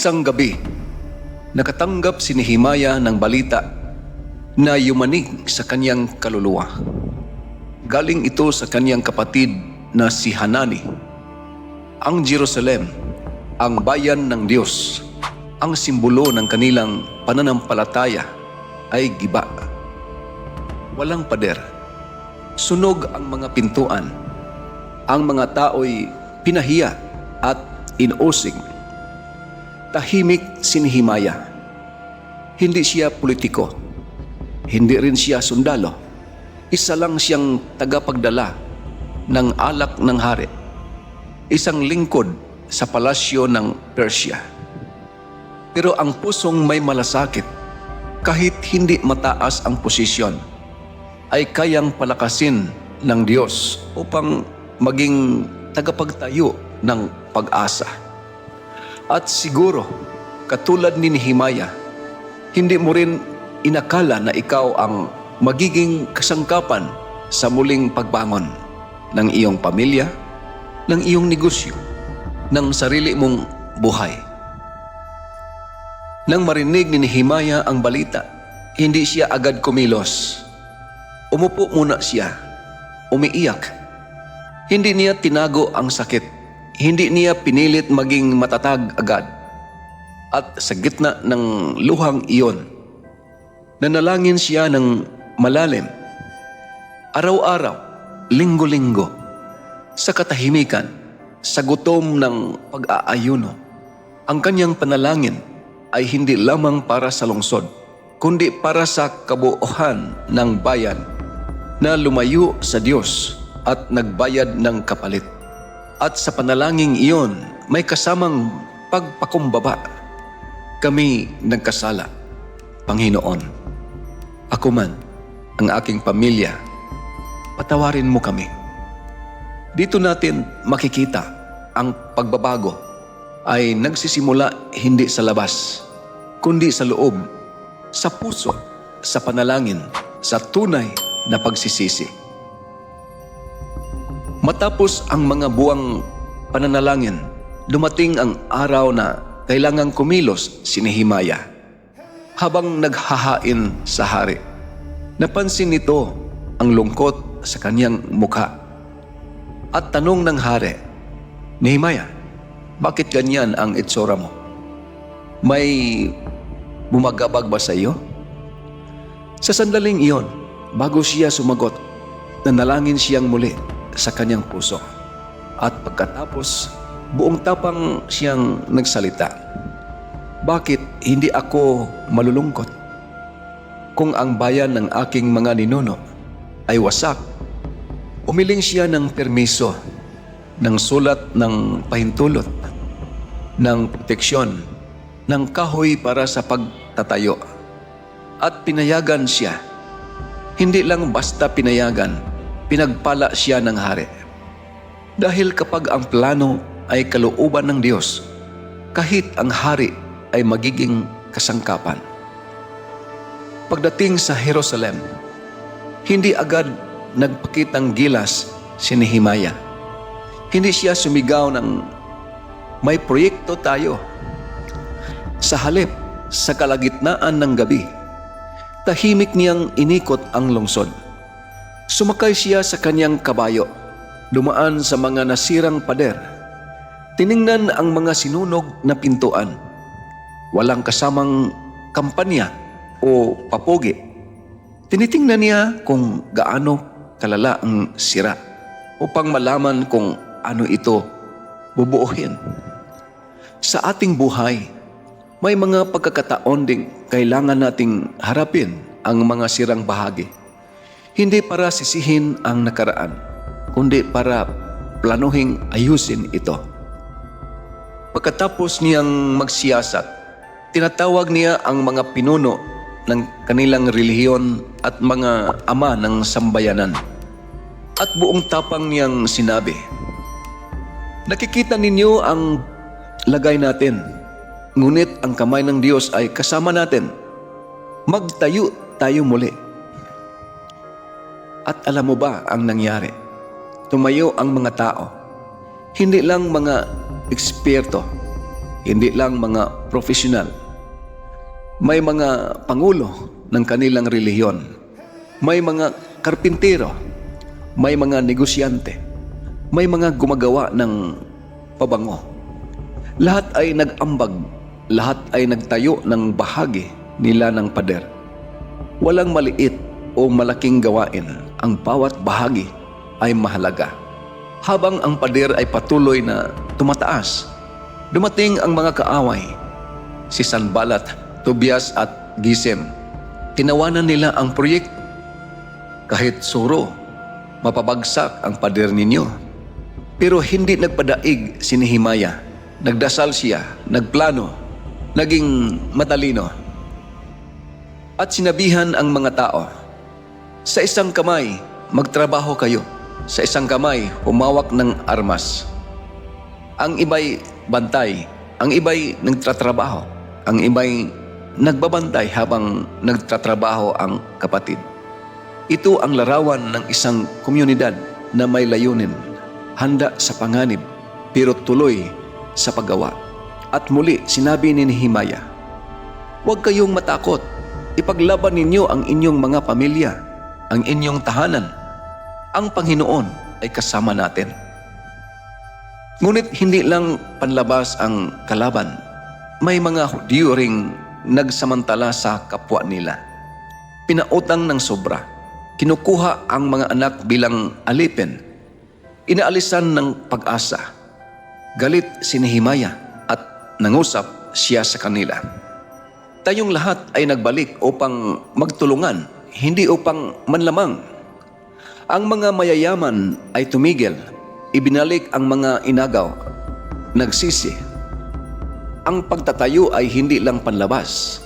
Isang gabi, nakatanggap si Nehemaya ng balita na yumanig sa kanyang kaluluwa. Galing ito sa kanyang kapatid na si Hanani. Ang Jerusalem, ang bayan ng Diyos, ang simbolo ng kanilang pananampalataya ay giba. Walang pader. Sunog ang mga pintuan. Ang mga tao'y pinahiya at inusig. Tahimik si Nehemaya. Hindi siya politiko. Hindi rin siya sundalo. Isa lang siyang tagapagdala ng alak ng hari. Isang lingkod sa palasyo ng Persia. Pero ang pusong may malasakit, kahit hindi mataas ang posisyon, ay kayang palakasin ng Diyos upang maging tagapagtayo ng pag-asa. At siguro, katulad ni Nehemaya, hindi mo rin inakala na ikaw ang magiging kasangkapan sa muling pagbangon ng iyong pamilya, ng iyong negosyo, ng sarili mong buhay. Nang marinig ni Nehemaya ang balita, hindi siya agad kumilos. Umupo muna siya, umiiyak. Hindi niya tinago ang sakit. Hindi niya pinilit maging matatag agad. At sa gitna ng luhang iyon, nanalangin siya ng malalim. Araw-araw, linggo-linggo, sa katahimikan, sa gutom ng pag-aayuno, ang kanyang panalangin ay hindi lamang para sa lungsod, kundi para sa kabuuhan ng bayan na lumayo sa Diyos at nagbayad ng kapalit. At sa panalangin iyon, may kasamang pagpakumbaba. Kami nagkasala, Panginoon. Ako man, ang aking pamilya, patawarin mo kami. Dito natin makikita ang pagbabago ay nagsisimula hindi sa labas, kundi sa loob, sa puso, sa panalangin, sa tunay na pagsisisi. Matapos ang mga buwang pananalangin, dumating ang araw na kailangang kumilos si Nehemaya. Habang naghahain sa hari, napansin nito ang lungkot sa kanyang mukha. At tanong ng hari, Nehemaya, bakit ganyan ang itsura mo? May bumagabag ba sa iyo? Sa sandaling iyon, bago siya sumagot, nanalangin siyang muli sa kanyang puso. At pagkatapos, buong tapang siyang nagsalita. Bakit hindi ako malulungkot? Kung ang bayan ng aking mga ninuno ay wasak, umiling siya ng permiso ng sulat ng pahintulot, ng proteksyon, ng kahoy para sa pagtatayo. At pinayagan siya. Hindi lang basta pinayagan, pinagpala siya ng hari. Dahil kapag ang plano ay kalooban ng Diyos, kahit ang hari ay magiging kasangkapan. Pagdating sa Jerusalem, hindi agad nagpakitang gilas si Nehemaya. Hindi siya sumigaw ng may proyekto tayo. Sa halip, sa kalagitnaan ng gabi, tahimik niyang inikot ang lungsod. Sumakay siya sa kanyang kabayo, dumaan sa mga nasirang pader. Tiningnan ang mga sinunog na pintuan. Walang kasamang kampanya o papogi. Tinitingnan niya kung gaano kalala ang sira upang malaman kung ano ito bubuuhin. Sa ating buhay, may mga pagkakataon ding kailangan nating harapin ang mga sirang bahagi. Hindi para sisihin ang nakaraan, kundi para planuhing ayusin ito. Pagkatapos niyang magsiyasat, tinatawag niya ang mga pinuno ng kanilang relihiyon at mga ama ng sambayanan. At buong tapang niyang sinabi, Nakikita ninyo ang lagay natin, ngunit ang kamay ng Diyos ay kasama natin. Magtayo tayo muli. At alam mo ba ang nangyari? Tumayo ang mga tao. Hindi lang mga eksperto, hindi lang mga profesional. May mga pangulo ng kanilang relihiyon. May mga karpintero. May mga negosyante. May mga gumagawa ng pabango. Lahat ay nag-ambag. Lahat ay nagtayo ng bahagi nila ng pader. Walang maliit o malaking gawain. Ang bawat bahagi ay mahalaga. Habang ang pader ay patuloy na tumataas, dumating ang mga kaaway, si Sanbalat, Tobias at Gisem. Tinawanan nila ang proyekto. Kahit suro, mapabagsak ang pader ninyo. Pero hindi nagpadaig si Nehemaya. Nagdasal siya, nagplano, naging matalino. At sinabihan ang mga tao, sa isang kamay, magtrabaho kayo. Sa isang kamay, humawak ng armas. Ang iba'y bantay, ang iba'y nagtatrabaho, ang iba'y nagbabantay habang nagtatrabaho ang kapatid. Ito ang larawan ng isang komunidad na may layunin, handa sa panganib, pero tuloy sa paggawa. At muli sinabi ni Nehemaya, Huwag kayong matakot. Ipaglaban ninyo ang inyong mga pamilya, ang inyong tahanan. Ang Panginoon ay kasama natin. Ngunit hindi lang panlabas ang kalaban. May mga Hudyo ring nagsamantala sa kapwa nila. Pinautang ng sobra. Kinukuha ang mga anak bilang alipin. Inaalisan ng pag-asa. Galit si Nehemaya at nangusap siya sa kanila. Tayong lahat ay nagbalik upang magtulungan, hindi upang manlamang. Ang mga mayayaman ay tumigil, ibinalik ang mga inagaw, nagsisi. Ang pagtatayo ay hindi lang panlabas.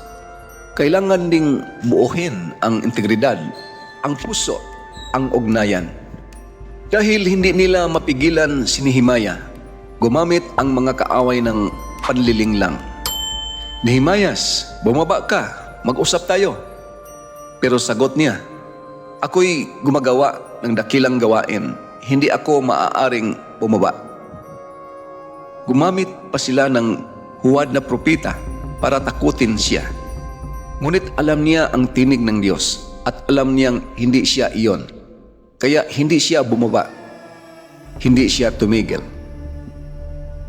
Kailangan ding buuhin ang integridad, ang puso, ang ugnayan. Dahil hindi nila mapigilan si Nehemaya, gumamit ang mga kaaway ng panliling lang. Nehemias, bumaba ka, mag-usap tayo. Pero sagot niya, ako'y gumagawa ng dakilang gawain, hindi ako maaaring bumaba. Gumamit pa sila ng huwad na propita para takutin siya. Ngunit alam niya ang tinig ng Diyos at alam niyang hindi siya iyon. Kaya hindi siya bumaba. Hindi siya tumigil.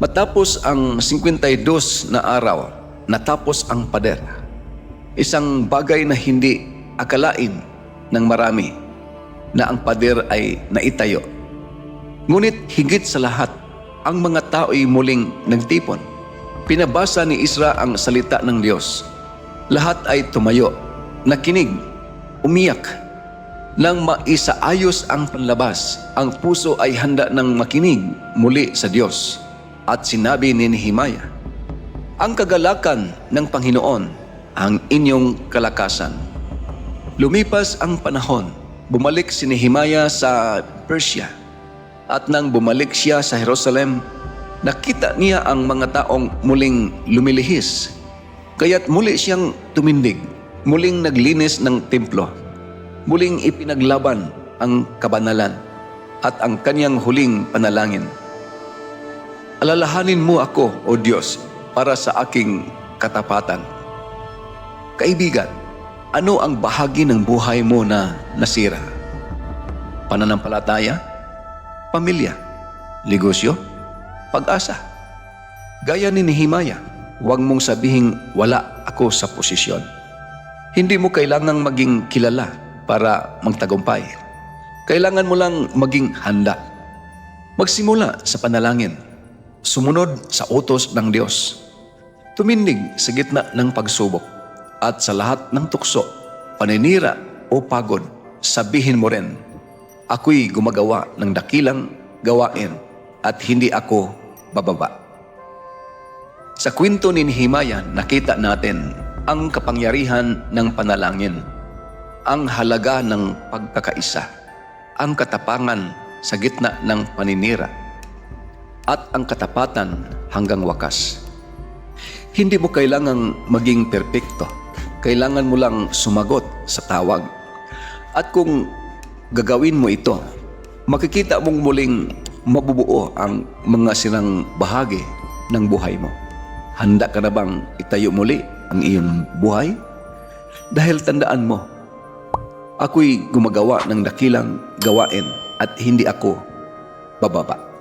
Matapos ang 52 na araw, natapos ang pader. Isang bagay na hindi akalain ng marami na ang pader ay naitayo. Ngunit higit sa lahat, ang mga tao'y muling nagtipon. Pinabasa ni Isra ang salita ng Diyos. Lahat ay tumayo, nakinig, umiyak. Nang maisaayos ang panlabas, ang puso ay handa ng makinig muli sa Diyos. At sinabi ni Nehemaya, Ang kagalakan ng Panginoon ang inyong kalakasan. Lumipas ang panahon, bumalik si Nehemaya sa Persia. At nang bumalik siya sa Jerusalem, nakita niya ang mga taong muling lumilihis. Kaya't muli siyang tumindig, muling naglinis ng templo, muling ipinaglaban ang kabanalan at ang kanyang huling panalangin. Alalahanin mo ako, O Diyos, para sa aking katapatan. Kaibigan, ano ang bahagi ng buhay mo na nasira? Pananampalataya? Pamilya? Negosyo? Pag-asa? Gaya ni Nehemaya, huwag mong sabihing wala ako sa posisyon. Hindi mo kailangang maging kilala para magtagumpay. Kailangan mo lang maging handa. Magsimula sa panalangin. Sumunod sa utos ng Diyos. Tumindig sa gitna ng pagsubok at sa lahat ng tukso, paninira o pagod, sabihin mo rin, ako'y gumagawa ng dakilang gawain at hindi ako bababa. Sa kwento ni Nehemaya, nakita natin ang kapangyarihan ng panalangin, ang halaga ng pagkakaisa, ang katapangan sa gitna ng paninira, at ang katapatan hanggang wakas. Hindi mo kailangang maging perpekto. Kailangan mo lang sumagot sa tawag. At kung gagawin mo ito, makikita mong muling mabubuo ang mga sinang bahagi ng buhay mo. Handa ka na bang itayo muli ang iyong buhay? Dahil tandaan mo, ako'y gumagawa ng dakilang gawain at hindi ako bababa.